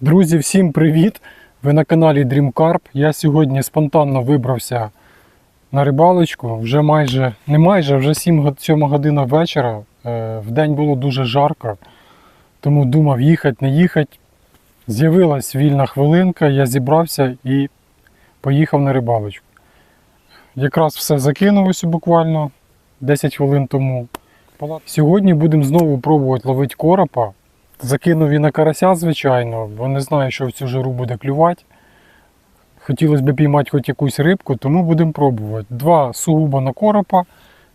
Друзі, всім привіт! Ви на каналі Dream Carp. Я сьогодні спонтанно вибрався на рибалочку. Вже майже, не майже, вже 7, го- 7 година вечора. Е, В день було дуже жарко, тому думав їхати, не їхати. З'явилась вільна хвилинка, я зібрався і поїхав на рибалочку. Якраз все закинулося буквально 10 хвилин тому. Сьогодні будемо знову пробувати ловити коропа. Закинув і на карася, звичайно, бо не знаю, що в цю жару буде клювати. Хотілося б піймати хоч якусь рибку, тому будемо пробувати. Два сугубо на коропа.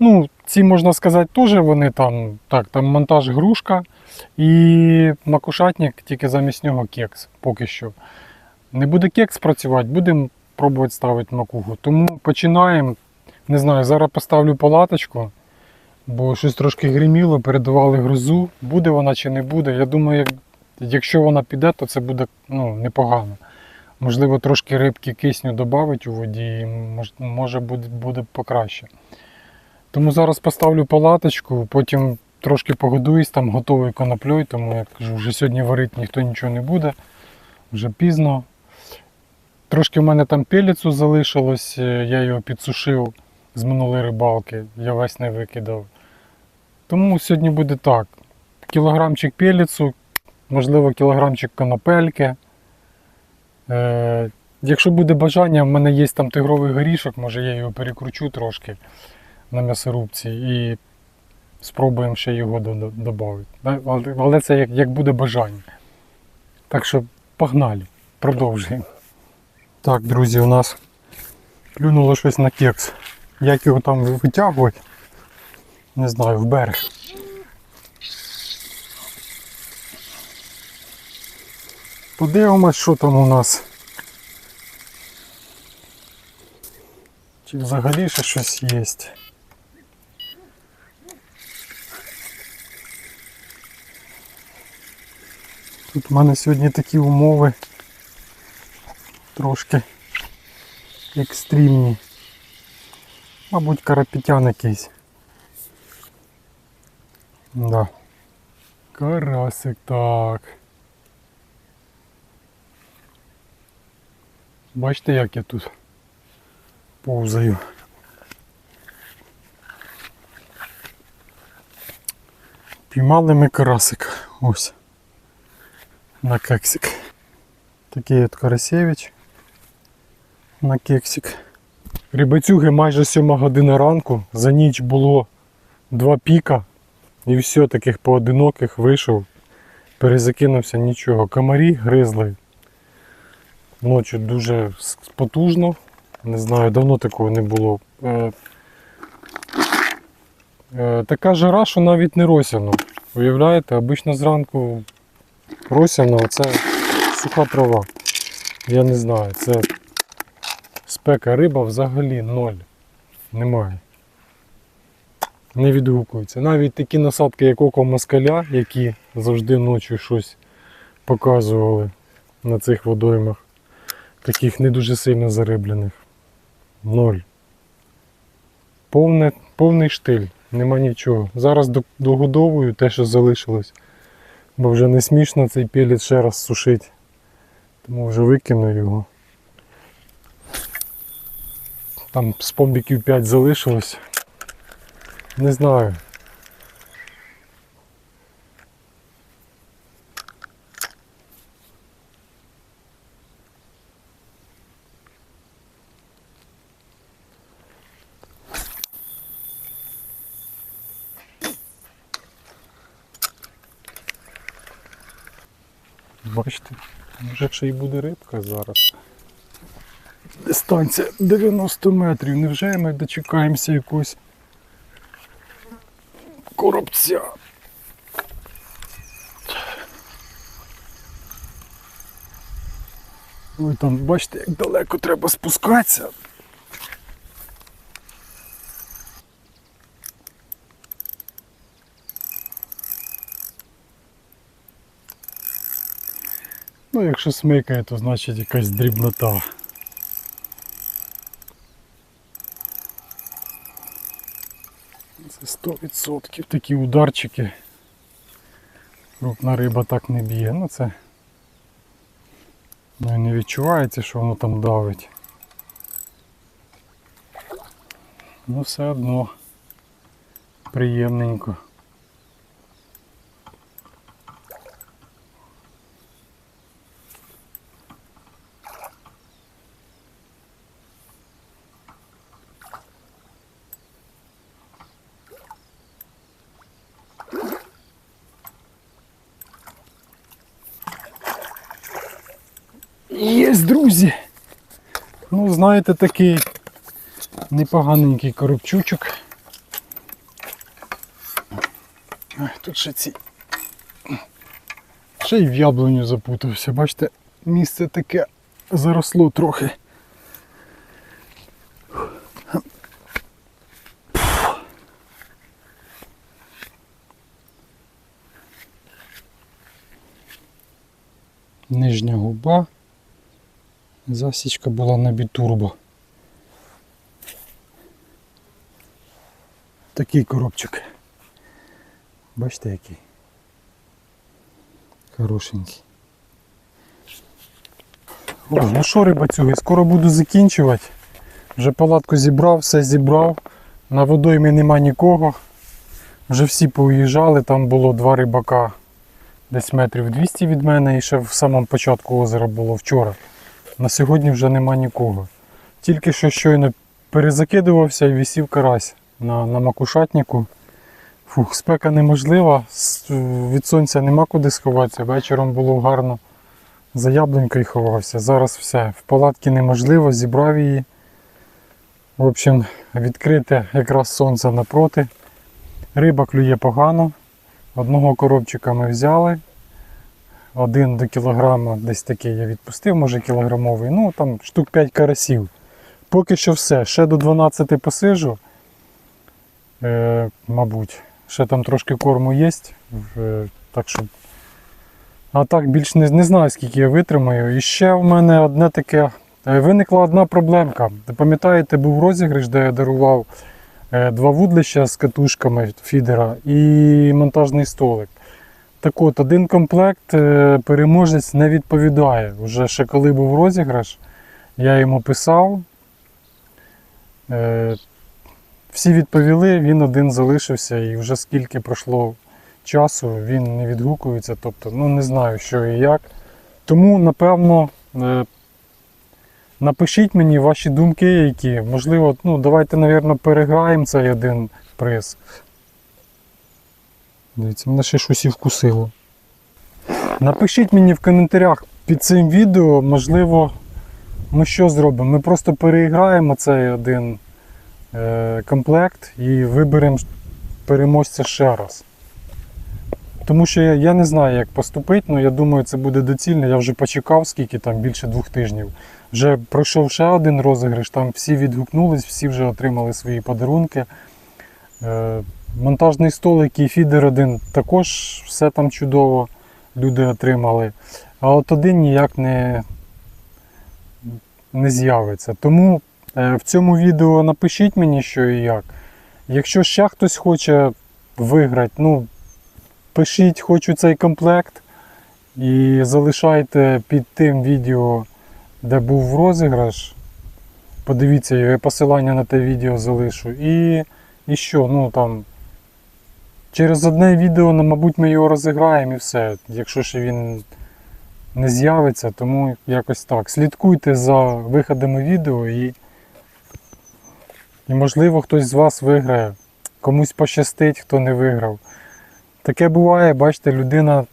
Ну, ці можна сказати, теж вони там, так, там монтаж грушка і макушатник, тільки замість нього кекс поки що. Не буде кекс працювати, будемо пробувати ставити макуху. Тому починаємо. Не знаю, зараз поставлю палаточку бо щось трошки гриміло, передавали грозу. Буде вона чи не буде. Я думаю, як, якщо вона піде, то це буде ну, непогано. Можливо, трошки рибки кисню додавить у воді, і мож- може буде, буде покраще. Тому зараз поставлю палаточку, потім трошки погодуюсь, там готовий конопльой, тому я кажу, вже сьогодні варити ніхто нічого не буде, вже пізно. Трошки в мене там пеліцу залишилось, е, я його підсушив з минулої рибалки, я весь не викидав. Тому сьогодні буде так. Кілограмчик пеліцу, можливо, кілограмчик конопельки. Е, якщо буде бажання, в мене є там тигровий горішок, може я його перекручу трошки на м'ясорубці і спробуємо ще його додати. Але, це як, як буде бажання. Так що погнали, продовжуємо. Так, друзі, у нас клюнуло щось на кекс. Як його там витягувати? Не знаю, в берег. Подивимось, що там у нас. Чи взагалі ще щось є. Тут в мене сьогодні такі умови трошки екстремні. Мабуть, карапетян якийсь. Да. Карасик, так. Бачите, як я тут повзаю. Піймали ми карасика. Ось. На кексик. Такий от Карасевич. На кексик. Рибацюги майже 7 година ранку. За ніч було два піка. І все таких поодиноких вийшов. Перезакинувся нічого. Комарі гризли. Ночі дуже потужно. Не знаю, давно такого не було. Е, е, така жара, що навіть не росяно. Уявляєте, обично зранку росяно, а це суха трава. Я не знаю, це спека риба взагалі ноль. Немає. Не відгукується. Навіть такі насадки, як око москаля, які завжди ночі щось показували на цих водоймах, таких не дуже сильно зариблених. Ноль. Повне, повний штиль, нема нічого. Зараз догодовую те, що залишилось, бо вже не смішно цей пелець ще раз сушити. Тому вже викину його. Там з помбіків 5 залишилось. Не знаю. Бачите, може ще й буде рибка зараз. Дистанція 90 метрів. Невже ми дочекаємося якогось коробця? Ой, там бачите, як далеко треба спускатися. Ну, якщо смикає, то значить якась дрібнота. Це 100% такі ударчики. Крупна риба так не б'є. Ну це Ну і не відчувається, що воно там давить. Ну все одно приємненько. Єсть, друзі! Ну, знаєте, такий непоганенький коробчучок. Тут ще ці. Ще й в яблуню запутався. Бачите, місце таке заросло трохи. Нижня губа. Засічка була на бітурбо. Такий коробчик. Бачите який? Хорошенький. О, ну що, рибацюги, скоро буду закінчувати. Вже палатку зібрав, все зібрав. На водоймі нема нікого. Вже всі поїжджали, там було два рибака десь метрів 200 від мене і ще в самому початку озера було вчора. На сьогодні вже нема нікого. Тільки що щойно перезакидувався і висів карась на, на макушатнику. Фух, спека неможлива, від сонця нема куди сховатися. Вечором було гарно. За яблунькою ховався. Зараз все. В палатці неможливо, зібрав її. В общем, відкрите якраз сонце напроти. Риба клює погано. Одного коробчика ми взяли. Один до кілограма десь такий я відпустив, може кілограмовий. Ну там штук 5 карасів. Поки що все. Ще до 12 посижу. Е, мабуть. Ще там трошки корму є. Е, так що. А так більш не, не знаю, скільки я витримаю. І ще в мене одне таке. е, Виникла одна проблемка. Пам'ятаєте, був розіграш, де я дарував е, два вудлища з катушками фідера і монтажний столик. Так от, один комплект е, переможець не відповідає. Уже ще коли був розіграш, я йому писав. Е, Всі відповіли, він один залишився, і вже скільки пройшло часу, він не відгукується. Тобто, ну не знаю, що і як. Тому, напевно, е, напишіть мені ваші думки, які. Можливо, ну, давайте, напевно, переграємо цей один приз. Дивіться, мене ще щось і вкусило. Напишіть мені в коментарях під цим відео, можливо, ми що зробимо? Ми просто переіграємо цей один е, комплект і виберемо переможця ще раз. Тому що я, я не знаю, як поступити, але я думаю, це буде доцільно. Я вже почекав, скільки там більше двох тижнів. Вже пройшов ще один розіграш, там всі відгукнулись, всі вже отримали свої подарунки. Е, монтажний столик і фідер один також все там чудово люди отримали. А от один ніяк не, не з'явиться. Тому е, в цьому відео напишіть мені, що і як. Якщо ще хтось хоче виграти, ну, пишіть, хочу цей комплект. І залишайте під тим відео, де був розіграш. Подивіться, я посилання на те відео залишу. І, і що, ну там. Через одне відео, ну, мабуть, ми його розіграємо і все. Якщо ще він не з'явиться, тому якось так. Слідкуйте за виходами відео і, і можливо хтось з вас виграє. Комусь пощастить, хто не виграв. Таке буває, бачите, людина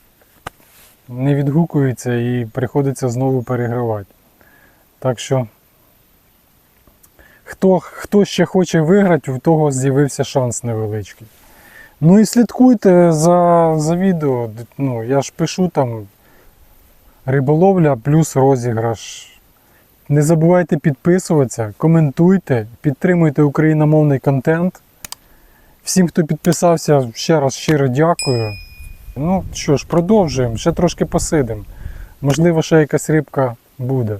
не відгукується і приходиться знову перегравати. Так що, хто, хто ще хоче виграти, у того з'явився шанс невеличкий. Ну і слідкуйте за, за відео. Ну, я ж пишу там риболовля плюс розіграш. Не забувайте підписуватися, коментуйте, підтримуйте україномовний контент. Всім, хто підписався, ще раз щиро дякую. Ну що ж, продовжуємо, ще трошки посидимо. Можливо, ще якась рибка буде.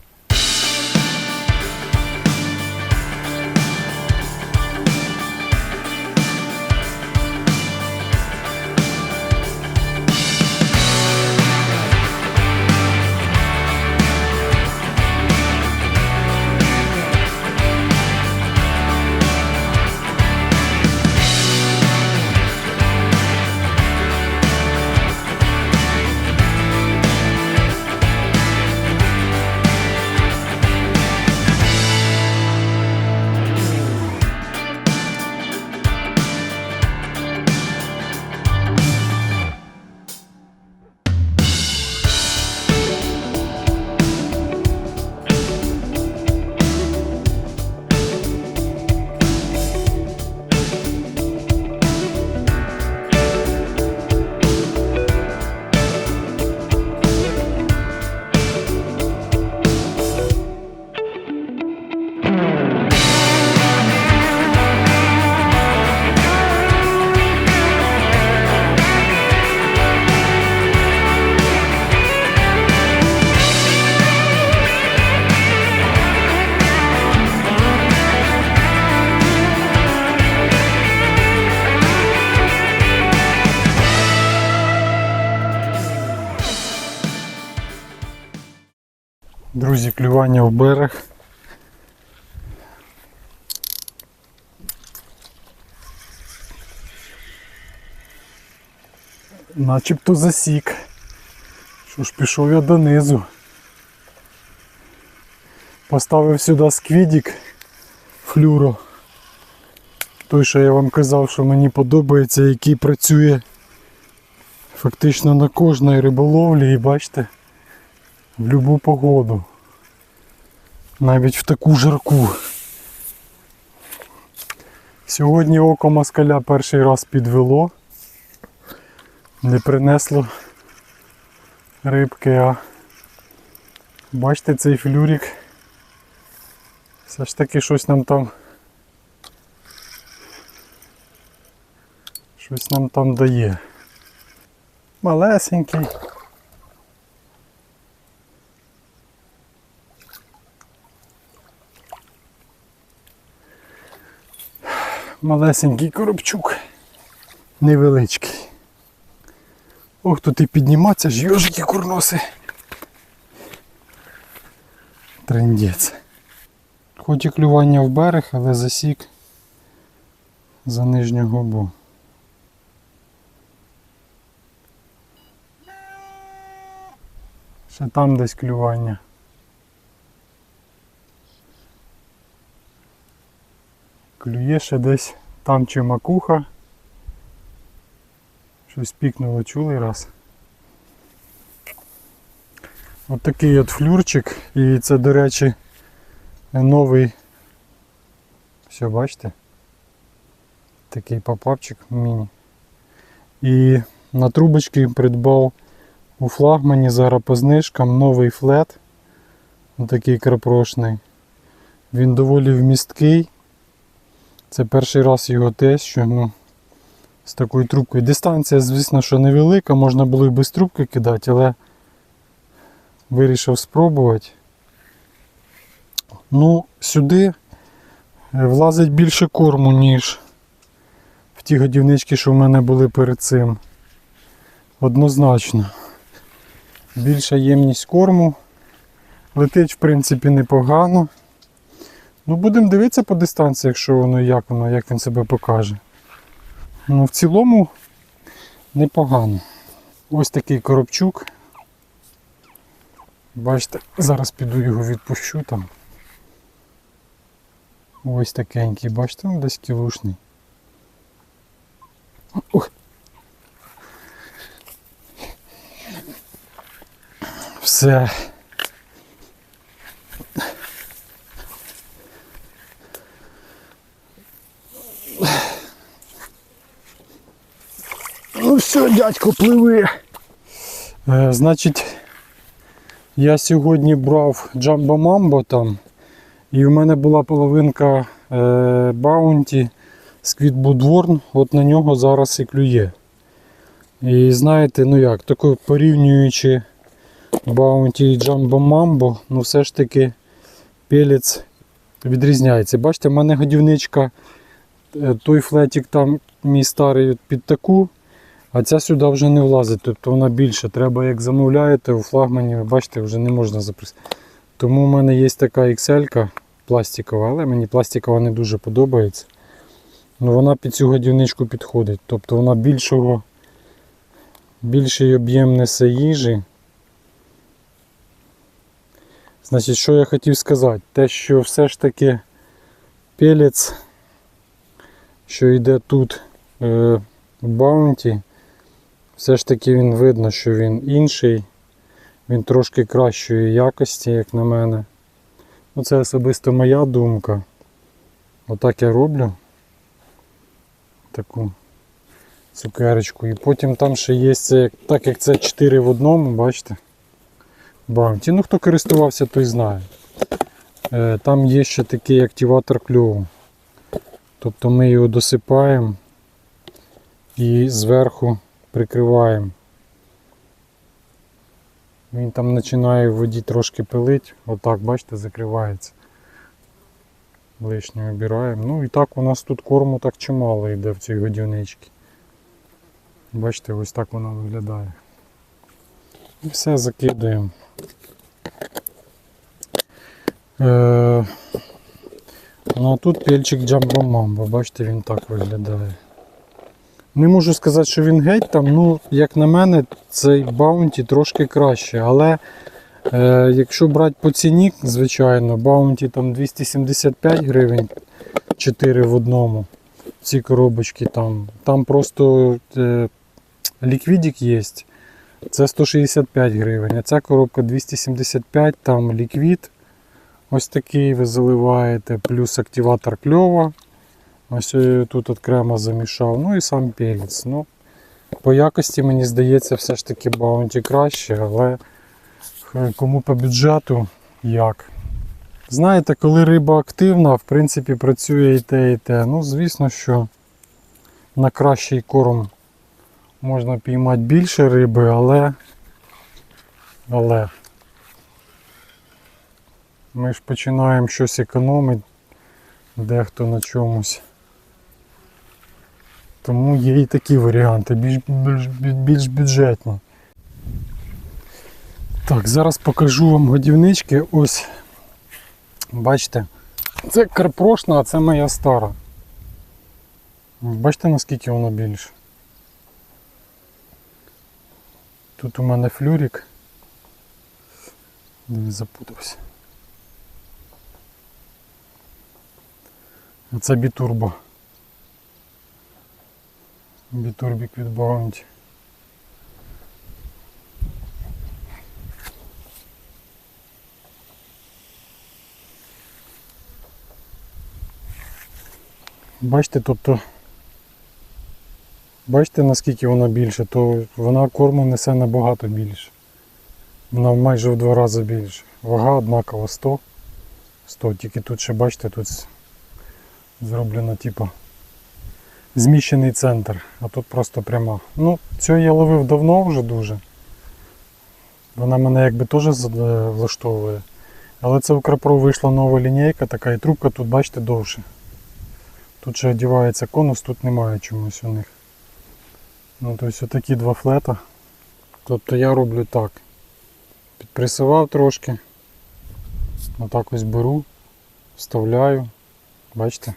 Друзі, клювання в берег. Начебто засік. Що ж, пішов я донизу. Поставив сюди сквідік флюро. Той, що я вам казав, що мені подобається, який працює фактично на кожній риболовлі і бачите, в будь-яку погоду. Навіть в таку жарку. Сьогодні око москаля перший раз підвело. Не принесло рибки, а бачите цей флюрик. Все ж таки щось нам там. Щось нам там дає. Малесенький. Малесенький коробчук. Невеличкий. Ох, тут і підніматися ж йожики курноси. Трендець. Хоч і клювання в берег, але засік за нижню губу. Ще там десь клювання. Клює ще десь там чи макуха. Щось пікнуло, чулий раз. От такий от флюрчик. І це, до речі, новий. Все, бачите? Такий попапчик міні. І на трубочки придбав у флагмані зараз по знижкам новий флет. Такий крапрошний. Він доволі вмісткий. Це перший раз його тещу. Ну, з такою трубкою. Дистанція, звісно, що невелика, можна було і без трубки кидати, але вирішив спробувати. Ну, сюди е, влазить більше корму, ніж в ті годівнички, що в мене були перед цим. Однозначно. Більша ємність корму. Летить, в принципі, непогано. Ну, будемо дивитися по дистанції, якщо воно як воно, як він себе покаже. Ну, в цілому непогано. Ось такий коробчук. Бачите, зараз піду його відпущу там. Ось такенький, бачите, він десь кілушний. Ох. Все. Ну все, дядько, пливи. Е, значить, я сьогодні брав Jumbo Mambo там, і в мене була половинка е, Bounty Squid Bloodworm, от на нього зараз і клює. І знаєте, ну як, тако порівнюючи Bounty і Jumbo Mambo, ну все ж таки пелець відрізняється. Бачите, в мене годівничка, е, той флетик там мій старий під таку. А ця сюди вже не влазить, тобто вона більша. Треба, як замовляєте, у флагмані, бачите, вже не можна записати. Тому в мене є така XL пластикова, але мені пластикова не дуже подобається. Ну, Вона під цю годівничку підходить. Тобто вона більшого, більший об'єм несе їжі. Значить, що я хотів сказати? Те, що все ж таки пелець, що йде тут е, в баунті, все ж таки він видно, що він інший, він трошки кращої якості, як на мене. Ну, Це особисто моя думка. Отак я роблю таку цукерочку. І потім там ще є це, так як це 4 в одному, бачите? Баунті. Ну хто користувався, той знає. Е, Там є ще такий активатор кльову. Тобто ми його досипаємо і зверху прикриваємо. Він там починає в воді трошки пилить, отак, бачите, закривається. Лишнє обираємо. Ну і так у нас тут корму так чимало йде в цій годівничці. Бачите, ось так воно виглядає. І все закидаємо. Е, ну а тут пельчик Джамбо Мамбо, бачите, він так виглядає. Не можу сказати, що він геть там, ну, як на мене, цей баунті трошки краще. Але е, якщо брати по ціні, звичайно, баунті там 275 гривень 4 в одному. Ці коробочки там. Там просто е, ліквідик є. Це 165 гривень. А ця коробка 275, там ліквід. Ось такий ви заливаєте, плюс активатор кльова. Ось я тут окремо замішав. Ну і сам пелець. Ну, по якості, мені здається, все ж таки баунті краще, але е, кому по бюджету як. Знаєте, коли риба активна, в принципі, працює і те, і те. Ну, звісно, що на кращий корм можна піймати більше риби, але. Але ми ж починаємо щось економити, дехто на чомусь. Тому є і такі варіанти, більш, більш, більш бюджетні. Так, зараз покажу вам годівнички. Ось, бачите, це карпрошна, а це моя стара. Бачите, наскільки воно більше? Тут у мене флюрик. Не запутався. Це бітурбо. Бітурбік від Bounty. Бачите, тобто, бачите наскільки вона більше, то вона корму несе набагато більше. Вона майже в два рази більше. Вага однакова 100. 100, тільки тут ще бачите, тут зроблено типу зміщений центр, а тут просто пряма. Ну, цю я ловив давно вже дуже. Вона мене якби теж е, влаштовує. Але це в Крапро вийшла нова лінійка, така і трубка тут, бачите, довше. Тут ще одівається конус, тут немає чомусь у них. Ну, тобто такі два флета. Тобто я роблю так. Підпресував трошки. Отак ось беру, вставляю. Бачите?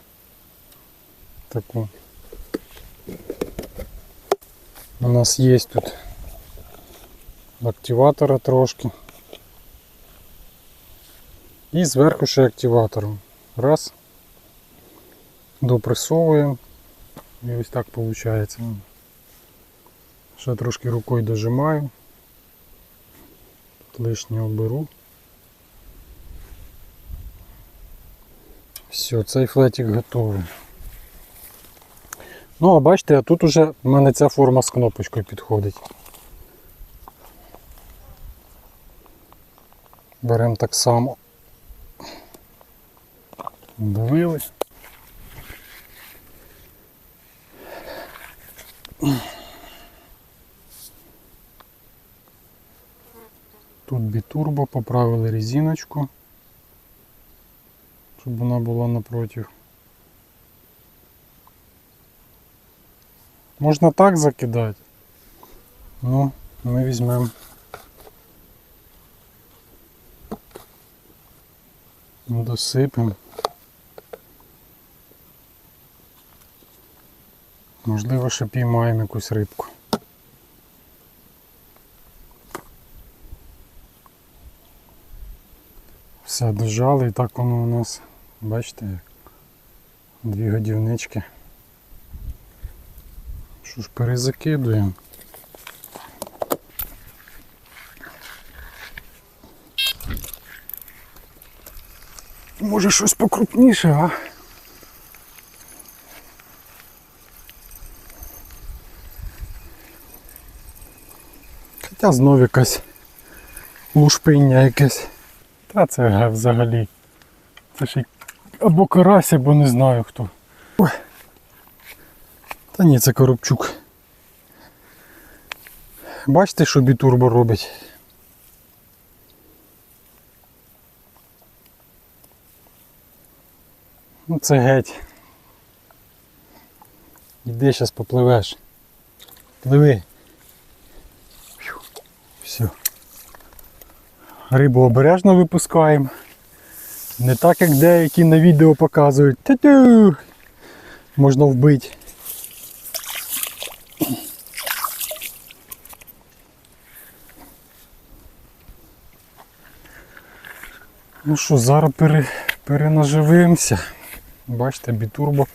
Таку. У нас є тут активатора трошки. І зверху ще активатором. Раз. Допресовуємо. І ось так виходить. Ще трошки рукою дожимаю. Тут лишнього беру. Все, цей флетик готовий. Ну, а бачите, тут уже в мене ця форма з кнопочкою підходить. Беремо так само. Давили. Тут бітурбо, поправили резиночку, щоб вона була напротив. Можна так закидати. Ну, ми візьмемо. Досипемо. Можливо, ще піймаємо якусь рибку. Все, дожали і так воно у нас, бачите, дві годівнички. Що ж, перезакидуємо. Може щось покрупніше, а? Хоча знов якась лушпиння якесь. Та це га, взагалі. Це й або карась, або не знаю хто. Та ні, це коробчук. Бачите, що бітурбо робить? Ну це геть. Іди зараз попливеш. Пливи. Все. Рибу обережно випускаємо. Не так, як деякі на відео показують. Тю-тю! Можна вбити. Ну що, зараз пере, перенаживимося. Бачите, бітурбо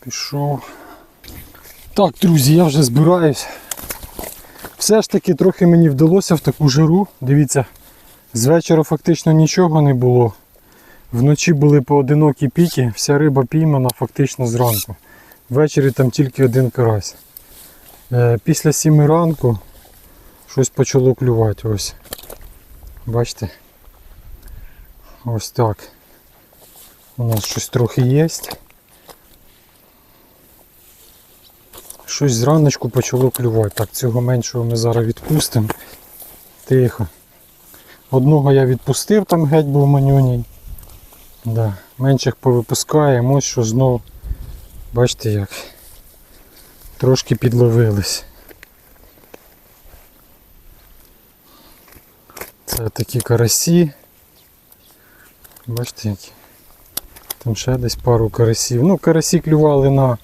пішов. Так, друзі, я вже збираюсь. Все ж таки трохи мені вдалося в таку жару. Дивіться, з вечора фактично нічого не було. Вночі були поодинокі піки, вся риба піймана фактично зранку. Ввечері там тільки один карась. Е, після 7 ранку щось почало клювати. Ось. Бачите? Ось так. У нас щось трохи є. Щось зраночку почало клювати. Так, цього меншого ми зараз відпустимо. Тихо. Одного я відпустив, там геть був манюній. Да. Менших повипускаємо, ось що знов. Бачите як. Трошки підловились. Це такі карасі. Бачите які. Там ще десь пару карасів. Ну, карасі клювали на,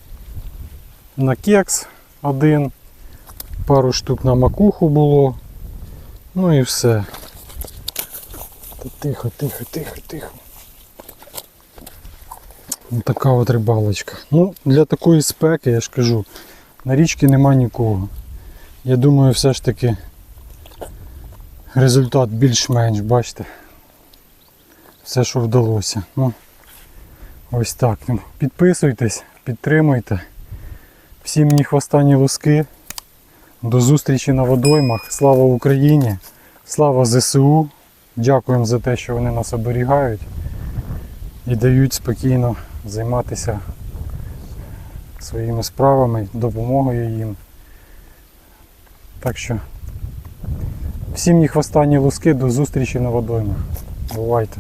на кекс один, пару штук на макуху було. Ну і все. Тихо, тихо, тихо, тихо. Ось така от рибалочка. Ну, для такої спеки, я ж кажу, на річці нема нікого. Я думаю, все ж таки результат більш-менш, бачите. Все, що вдалося. Ну, ось так. Ну, Підписуйтесь, підтримуйте. Всім ні хвоста, ні луски. До зустрічі на водоймах. Слава Україні! Слава ЗСУ! Дякуємо за те, що вони нас оберігають і дають спокійно займатися своїми справами, допомогою їм. Так що всім ні хвоста, ні луски, до зустрічі на водоймах. Бувайте!